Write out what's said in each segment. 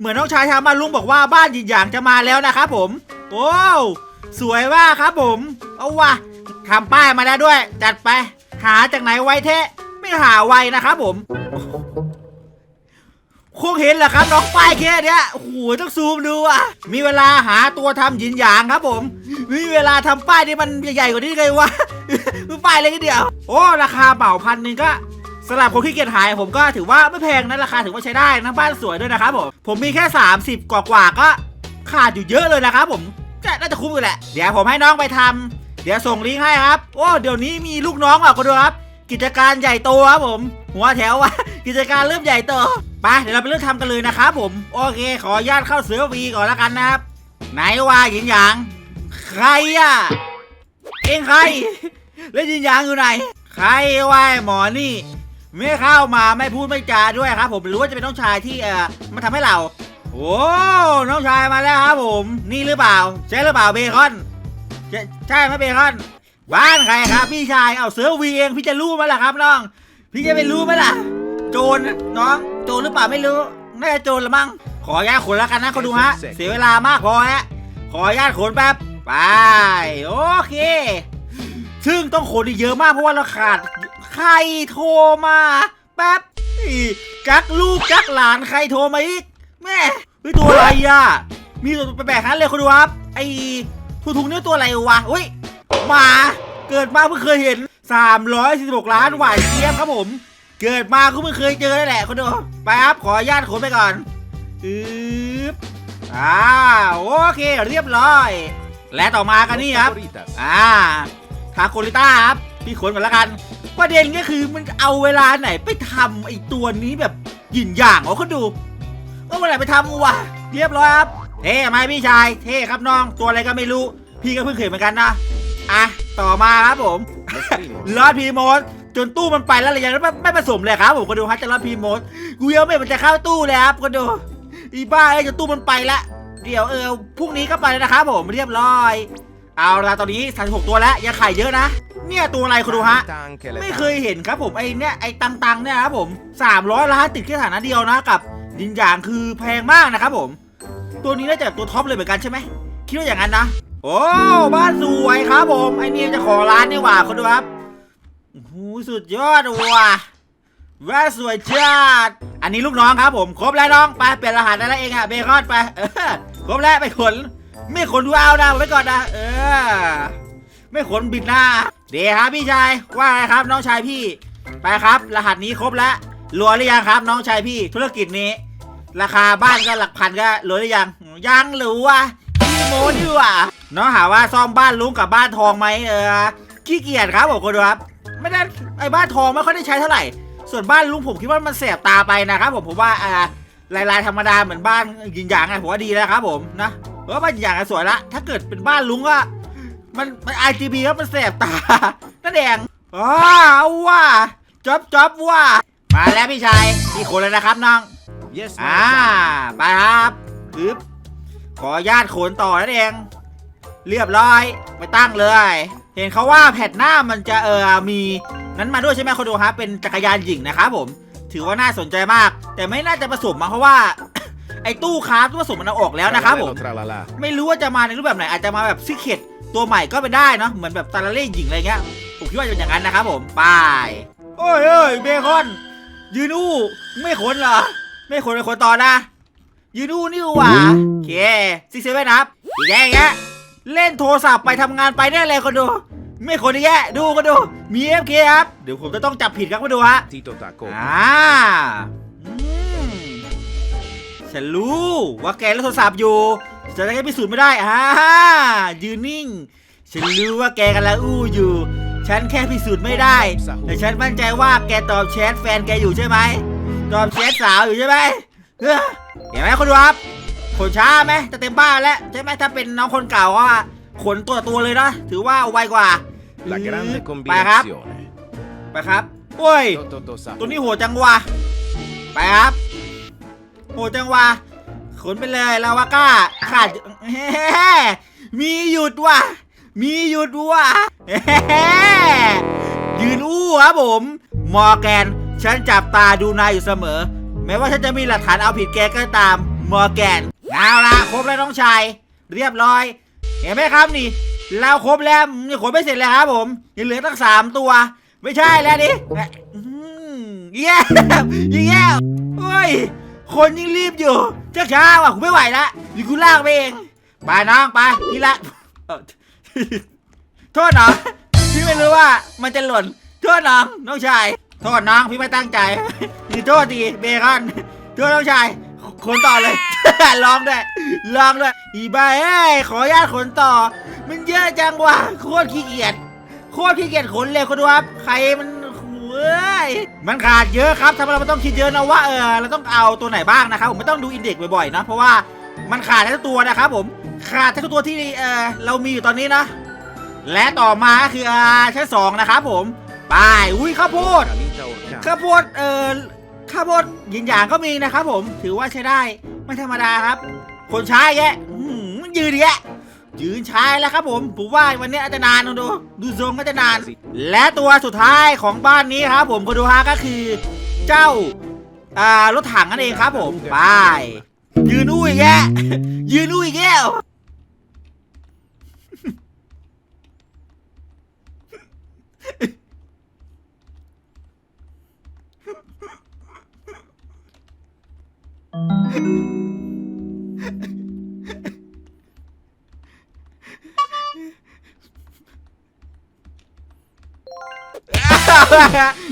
เหมือนน้องชายทางบ้านลุงบอกว่าบ้านหยินหยางจะมาแล้วนะครับผม โอ้สวยมาครับผม เอาว่ะทำป้ายมาแล้วด้วย จัดไป หาจากไหนไวเทะไม่หาไวนะครับผมคงเห็นแหละครับน้องป้ายแค่เนี้ยโอ้โหต้องซูมดูอะ มีเวลาหาตัวทำหยินหยางครับผม มีเวลาทำป้ายที่มันใหญ่ๆกว่านี้ไงวะป้ายเล็กนิดเดียว โอ้ ราคาเหมาพันหนึ่งก็ สำหรับคนขี้เกียจหายผมก็ถือว่าไม่แพงนะราคาถือว่าใช้ได้นะบ้านสวยด้วยนะครับผมผมมีแค่ 30 กว่าๆก็ขาดอยู่เยอะเลยนะครับผมก็น่าจะคุ้มอยู่แหละ เดี๋ยวผมให้น้องไปทำเดี๋ยวส่งลิงก์ให้ครับ โอ้เดี๋ยวนี้มีลูกน้องอะคุณดูครับ กิจการใหญ่โตครับผม หัวแถวว่ะกิจการเริ่มใหญ่โตไปเดี๋ยวเราไปเริ่มทำกันเลยนะครับผม โอเคขออนุญาตเข้าเสือวีก่อนแล้วกันนะครับ ไหนว่าหยินหยาง ใครอะเองใคร แล้วหยินหยางอยู่ไหน ใครว่าหมอนี่ ไม่เข้ามาไม่พูดไม่จาด้วยครับ ผมหรือว่าจะเป็นน้องชายที่เอ่อมาทำให้เรา โอ้น้องชายมาแล้วครับผม นี่หรือเปล่า ใช่หรือเปล่าเบคอนใช่ไหมเบคอนบ้านใครครับ พี่ชายเอาเสือวีเองพี่จะรู้ไหมล่ะครับน้อง พี่จะไปรู้ไหมล่ะ โจรน้องโจรหรือเปล่าไม่รู้น่าจะโจรละมั้งขอญาตขนแล้วกันนะเขาดูฮะเสียเวลามากพอฮะขอญาตขนแป๊บไปโอเค ซึ่งต้องขนเยอะมากเพราะว่าเราขาด รโทรมาแป๊บอีกักลูกกักหลานใครโทรมาอีกแม่เฮ้ยตัวอะไรอะมีตัวแปลกๆนั้นเลยคุณดูครับไอ้ทุทุงนี่ตัวอะไรวะอุ้ยหมาเกิดมาเพิ่งเคยเห็น 346 ล้านหวานเจี๊ยบครับผม เกิดมาก็เพิ่งเคยเจอนั่นแหละคุณดูไปครับขออนุญาตขนไปก่อนอึ๊บอ่าโอเคเรียบร้อย และต่อมากันนี่ครับ อ่าทาโกริต้าครับ พี่ขนก่อนแล้วกัน ประเด็นก็คือมันเอาเวลาไหนไปทำไอ้ตัวนี้แบบหยินอย่างอ๋อเขาดูว่าเมื่อไหร่ไปทำวะเรียบร้อยครับเท่ไหมพี่ชาย เท่ครับน้องตัวอะไรก็ไม่รู้ พี่ก็เพิ่งเคยเหมือนกันนะอะต่อมาครับผมลอดพีโมสจนตู้มันไปแล้วเลยยังไม่ไม่ผสมเลยครับผมก็ดูฮะจะลอดพีโมสกูยังไม่มันจะเข้าตู้เลยครับก็ดูอีบ้าไอ้จนตู้มันไปละเดี๋ยวเออพรุ่งนี้ก็ไปแล้วนะครับผมเรียบร้อย เอาละตอนนี้36ตัวแล้วยังไข่เยอะนะ เนี่ยตัวอะไรคุณดูฮะ ไม่เคยเห็นครับผมไอเนี่ยไอ้ตังๆเนี่ยครับผม 300 ล้านติดแค่ฐานะเดียวนะกับยินหยางคือแพงมากนะครับผม ตัวนี้น่าจะตัวท็อปเลยเหมือนกันใช่ไหมคิดว่าอย่างนั้นนะ โอ้บ้านสวยครับผมไอ้นี่เจะขอร้านนี่หว่าคุณดูครับโอ้โหสุดยอดว่ะบ้าสวยจัดอันนี้ลูกน้องครับผมครบแล้วน้องไปเปลี่ยนรหัสได้แล้วเองอะเบคอนไปครบแล้วไปขน ไม่ขนดูเอานะไว้ก่อนนะ เออ ไม่ขนบิดหน้า เดี๋ยวครับพี่ชาย ว่าไงครับน้องชายพี่ ไปครับ รหัสนี้ครบแล้วรวยหรือยังครับ น้องชายพี่ ธุรกิจนี้ ราคาบ้านก็หลักพันก็รวยหรือยัง ยังหรือวะขี้โม้ดีกว่าน้องหาว่าซ่อมบ้านลุงกับบ้านทองไหมเออ ขี้เกียจครับผมคนดูครับ ไม่ได้ไอ้บ้านทองไม่ค่อยได้ใช้เท่าไหร่ ส่วนบ้านลุงผมคิดว่ามันแสบตาไปนะครับผมผมว่าอ่าลายๆธรรมดาเหมือนบ้านยินหยางอะผมว่าดีแล้วครับผมนะว่าบ้านยินหยางอะสวยละ ถ้าเกิดเป็นบ้านลุงก็มันมัน RGB ครับมันแสบตานั่นเองอ๋อเอาว่าจ๊อบจ๊อบว่า มาแล้วพี่ชายพี่ขนเลยนะครับน้อง Yes, อ่าไปครับปึ๊บขออนุญาตขนต่อนั่นเอง เรียบร้อยไปตั้งเลย เห็นเขาว่าแผ่นหน้ามันจะเออมีนั้นมาด้วยใช่ไหมคนดูฮะเป็นจักรยานหญิงนะครับผม ถือว่าน่าสนใจมาก แต่ไม่น่าจะผสมมาเพราะว่า ไอ้ตู้คราฟตู้ผสมมันเอาออกแล้วนะครับผม Tralala. ไม่รู้ว่าจะมาในรูปแบบไหนอาจจะมาแบบซิกเก็ตตัวใหม่ก็เป็นได้เนาะเหมือนแบบตาลาเล่หญิงอะไรเงี้ยผมคิดว่าจะเป็นอย่างนั้นนะครับผมไปโอ้ยเอ้ยเบคอน ยืนอู้ไม่ขนเหรอ ไม่ขนไปขนต่อนะ ยืนอู้นี่หว่าโอเคซิกเซเว่นครับอีกแย่อย่างเงี้ยเล่นโทรศัพท์ไปทำงานไปแน่เลยคนดู ไม่ขนอีกแย่ดูคนดูมีเอฟเคครับ เดี๋ยวผมจะต้องจับผิดครับมาดูฮะ Tito Taco. อ่าอืม ฉันรู้ว่าแกเล่นโทรศัพท์อยู่ฉันจะแค่พิสูจน์ไม่ได้อ่ายืนนิ่ง ฉันรู้ว่าแกกำลังอู้อยู่ ฉันแค่พิสูจน์ไม่ได้ แต่ฉันมั่นใจว่าแกตอบแชทแฟนแกอยู่ใช่ไหมตอบแชทสาวอยู่ใช่ไหมเฮ้อเห็นไหมคุณดูครับขนช้าไหมจะเต็มบ้านแล้วใช่ไหมถ้าเป็นน้องคนเก่าก็ขนตัวต่อตัวเลยนะถือว่าไวกว่า La grande ไปครับ combinazione. ไปครับโอ้ย Toto Sapo. ตัวนี้โหดจังวะไปครับ โหจังวะขนไปเลยลาวาก้าขาดแฮ่มีหยุดว่ะ มีหยุดว่ะแฮ่ยืนอู้ครับผม มอแกน ฉันจับตาดูนายอยู่เสมอ แม้ว่าฉันจะมีหลักฐานเอาผิดแกก็ตาม มอแกน เอาละครบแล้วน้องชาย เรียบร้อย เห็นไหมครับนี่ เราครบแล้วนี่ขนไม่เสร็จเลยครับผมยังเหลือตั้งสามตัว ไม่ใช่แล้วดิอืมแย่แย่โอ้ย คนยังรีบอยู่ช้าช้าว่ะกูไม่ไหวละเดี๋ยวกูลากไปเองไปน้องไปพี่ละโทษน้องพี่ไม่รู้ว่ามันจะหล่นโทษน้องน้องชายโทษน้องพี่ไม่ตั้งใจนี่โทษดีเบคอนโทษน้องชายขนต่อเลยลองด้วยลองด้วยอีบ้าเอ้ยขออนุญาตขนต่อ มันเยอะจังวะโคตรขี้เกียจโคตรขี้เกียจขนเลยคุณดูครับใครมัน เอ้ย มันขาดเยอะครับทำให้เราไม่ต้องคิดเยอะนะว่าเออเราต้องเอาตัวไหนบ้างนะครับผมไม่ต้องดูอินเด็กซ์บ่อยๆนะเพราะว่ามันขาดทั้งตัวนะครับผมขาดทั้งตัวที่เออเรามีอยู่ตอนนี้นะ และต่อมาก็คืออ่าชั้นสองนะครับผมไปอุ้ยข้าวโพดข้าวโพดเออข้าวโพดยินหยางก็มีนะครับผมถือว่าใช้ได้ไม่ธรรมดาครับ คนใช้แกยืนแยะ ยืนใช้แล้วครับผมผมว่าวันนี้อาจจะนานดูดูทรงก็จะนาน และตัวสุดท้ายของบ้านนี้ครับ ผมคุณดูฮะก็คือเจ้าอ่ารถถังนั่นเองครับ ผมไปยืนอุ้ยแกยืนอุ้ยแก้ว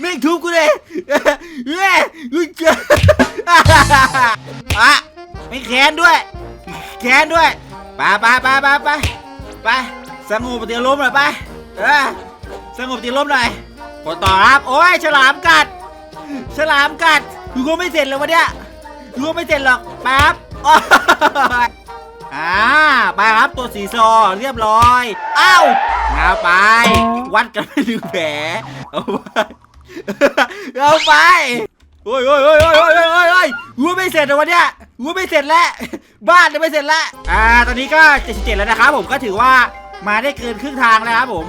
แม่งทุบกูเลยเฮ้ยกูเจออะไม่แค้นด้วย แค้นด้วยไปไปไปไปไปไปสงบปฏิลมหน่อยไปเออสงบปฏิลมหน่อยกดต่อครับโอ้ยฉลามกัด ฉลามกัดกูก็ไม่เสร็จเลยวะเนี่ยกูก็ไม่เสร็จหรอกแป๊บ อ้าไปครับตัวสีซอเรียบร้อยอ้าวเอาไป วัดกันไม่ถึงแผลเอาไปเอาไปโอ้ยโอ้ยโอ้ยโอ้ยโอ้ยโอ้ยโอ้ยโอ้ยกูไม่เสร็จเลยวะเนี่ยกูไม่เสร็จแล้ว บ้านจะไม่เสร็จแล้วอ่าตอนนี้ก็77แล้วนะครับผมก็ถือว่ามาได้เกินครึ่งทางแล้วครับผม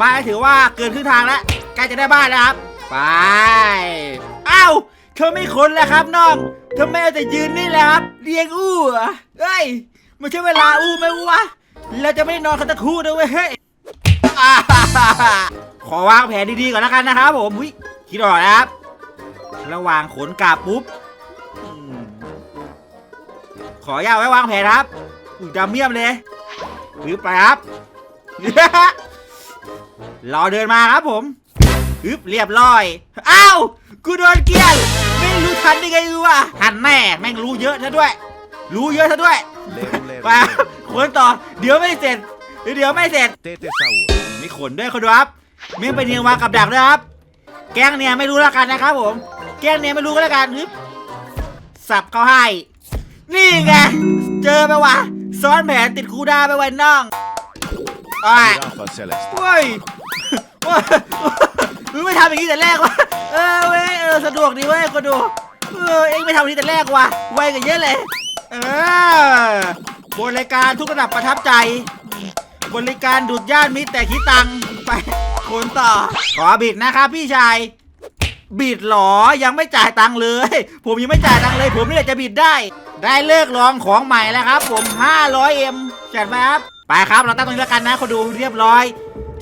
มาถือว่าเกินครึ่งทางแล้วใกล้จะได้บ้านแล้วครับไปอ้าวเธอไม่คนแล้วครับน้องเธอไม่เอาแต่ยืนนี่แหละครับเรียงอู้เฮ้ย ไม่ใช่เวลาอู้ไหมวะเราจะไม่ได้นอนกันตะคู่นะเว้ยเฮ้ยขอวางแผนดีๆก่อนแล้วกันนะครับผมอุ๊ยคิดออกนะครับ ระหว่างขนกลับปุ๊บ ขออนุญาไว้วางแผนครับอุ้ยดำเมียมเลยหรือไปครับรอเดินมาครับผมอึบเรียบร้อย อ้าว กูโดนเกลียนไม่รู้ทันได้ไงวะหันแม่แม่งรู้เยอะซะด้วย รู้เยอะซะด้วย Leru, leru, ไปคนต่อ เดี๋ยวไม่เสร็จ เดี๋ยวไม่เสร็จ Tete Saúl. มีขนด้วยคนดูครับเมีไปเนียงวางกับดักด้วยครับ แกล้งเนี่ยไม่รู้แล้วกันนะครับผม แกล้งเนี่ยไม่รู้ก็แล้วกันฮึบสับเขาให้ นี่ไง เจอไปวะ ซ้อนแผนติดคูดาไปไว้น้องอ้าย Rafa Celeste. เว้ยเว้ยมึงไม่ทำอย่างนี้แต่แรกวะ เออเว้ยเออสะดวกดีเว้ยคนดู เออเอ็งไม่ทำอย่างนี้แต่แรกวะไวกันเยอะเลย เออ บริการทุกระดับประทับใจ บริการดูดย่านมิตรแต่คิดตังค์ไปคนต่อ ขอบิดนะครับพี่ชายบิดหรอยังไม่จ่ายตังค์เลย ผมยังไม่จ่ายตังค์เลย ผมนี่แหละจะบิดได้ ได้เลิกลองของใหม่แล้วครับ ผม 500M จัดไปครับไปครับเราตั้งตรงนี้แล้วกันนะคนดูเรียบร้อย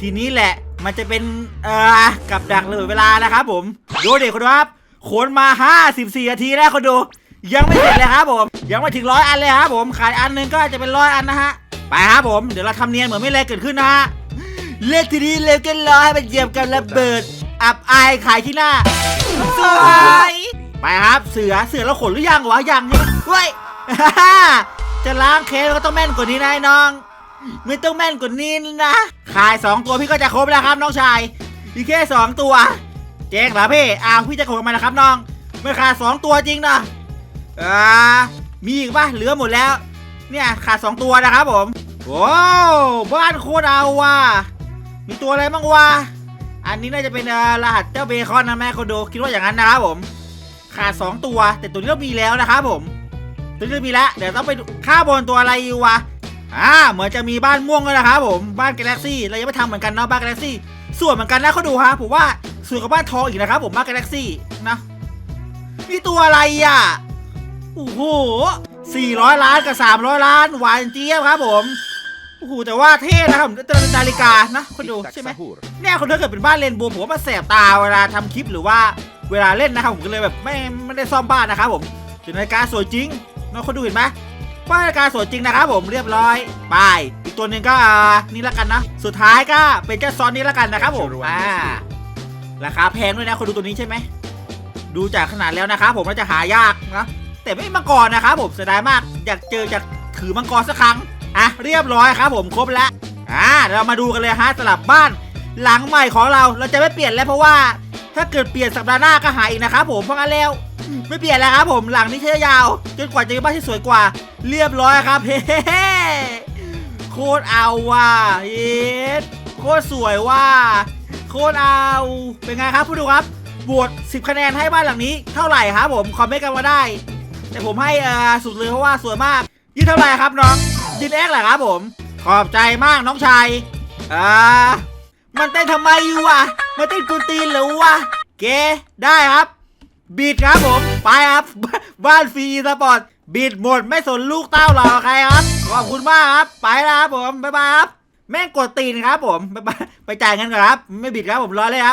ทีนี้แหละมันจะเป็นเอ่อกับดักเลยเวลาแล้วครับผมดูเด็กคนดูครับขนมา 54นาทีแล้วคนดู ยังไม่เสร็จเลยครับผม ยังไม่ถึงร้อยอันเลยครับผมขายอันหนึงก็จะเป็นร้อยอันนะฮะไปครับผมเดี๋ยวเราทำเนียนเหมือนไม่อะไรเกิดขึ้นนะฮะเล่นทีนี้เร็วกันร้อให้มันเหยียบกันระเบิด อับอายขายที่หน้าสวยไปครับเสือเสือเราขนหรือยังวะยังใช่ไหมเฮ้ย จะล้างเคสก็ต้องแม่นกว่านี้นะไอ้น้อง ไม่ต้องแม่นกว่านี้นะ ขายสองตัวพี่ก็จะครบแล้วครับน้องชายมีกแค่สองตัว เจ๊งเหรอพี่อ้าวพี่จะขนมาแล้วครับน้องไม่ขาดสองตัวจริงนะ อ่ามีอีกปะเหลือหมดแล้ว เนี่ยขาดสองตัวนะครับผมโอ้บ้านโคตรเอาว่ะมีตัวอะไรบ้างวะอันนี้น่าจะเป็นรหัสเจ้าเบคอนนะแม่คนดูคิดว่าอย่างนั้นนะครับผมขาด2ตัว แต่ตัวนี้เรามีแล้วนะครับผม ตัวนี้มีแล้วเดี๋ยวต้องไปดูข้าบนตัวอะไรอยู่วะอ่าเหมือนจะมีบ้านม่วงแล้วนะครับผมบ้านกาแล็กซี่เรายังไม่ทำเหมือนกันเนาะบ้านกาแล็กซี่ส่วนเหมือนกันนะเขาดูฮะผมว่าส่วนกับบ้านทองอีกนะครับผมบ้านกาแล็กซี่นะนี่ตัวอะไรอะ โอ้โห 400 ล้านกับ 300 ล้าน หวานเจี๊ยบครับผม โอ้โห แต่ว่าเท่นะครับเจอนาฬิกานะคนดู Tic-tac ใช่ไหม sahur. เนี่ยคนถ้าเกิดเป็นบ้านเลนโบว์ผมว่ามันแสบตาเวลาทำคลิปหรือว่าเวลาเล่นนะครับผมก็เลยแบบไม่ไม่ได้ซ่อมบ้านนะครับผมถึงนาฬิกาสวยจริงน้องคนดูเห็นไหมบ้านนาฬิกาสวยจริงนะครับผมเรียบร้อยไปอีกตัวหนึ่งก็อ่านี่ละกันนะ สุดท้ายก็เป็นเจ้าซอนนี้ละกันนะครับผมอ่าราคาแพงด้วยนะคนดูตัวนี้ใช่ไหมดูจากขนาดแล้วนะครับผมน่าจะหายากนะ แต่ไม่มังกรนะครับผมเสียดายมากอยากเจออยากถือมังกรสักครั้งอะเรียบร้อยครับผมครบแล้วอ่าเรามาดูกันเลยฮะสลับบ้าน หลังใหม่ของเราเราจะไม่เปลี่ยนแล้วเพราะว่า ถ้าเกิดเปลี่ยนสัปดาห์หน้าก็หายอีกนะครับผมเพราะงั้นแล้วไม่เปลี่ยนแล้วครับผมหลังนี้ใช้ยาวจนกว่าจะมีบ้านที่สวยกว่า เรียบร้อยครับเฮ้โคตรเอาว่ะเย็ดโคตรสวยว่ะโคตรเอาเป็นไงครับผู้ดูครับบวช10 คะแนนให้บ้านหลังนี้เท่าไหร่ครับผมคอมเมนต์กันมาได้ แต่ผมให้เอ่อสุดเลยเพราะว่าสวยมากยืนเท่าไหร่ครับน้องยืนเอ็กเหรอครับผม ขอบใจมากน้องชายอ่ามันเต้นทำไมอยู่วะมันเต้นกุนตีนเหรือวะเกได้ครับ บีดครับผมไปครับบ้านฟรีสปอร์ตบีดหมดไม่สนลูกเต้าหรอใครครับ ขอบคุณมากครับ ไปแล้วครับผมบ๊ายบายครับแม่งกดตีนครับผมบ๊ายบายไปจ่ายเงินก่อนครับ ไม่บิดครับผมรอเลยครับ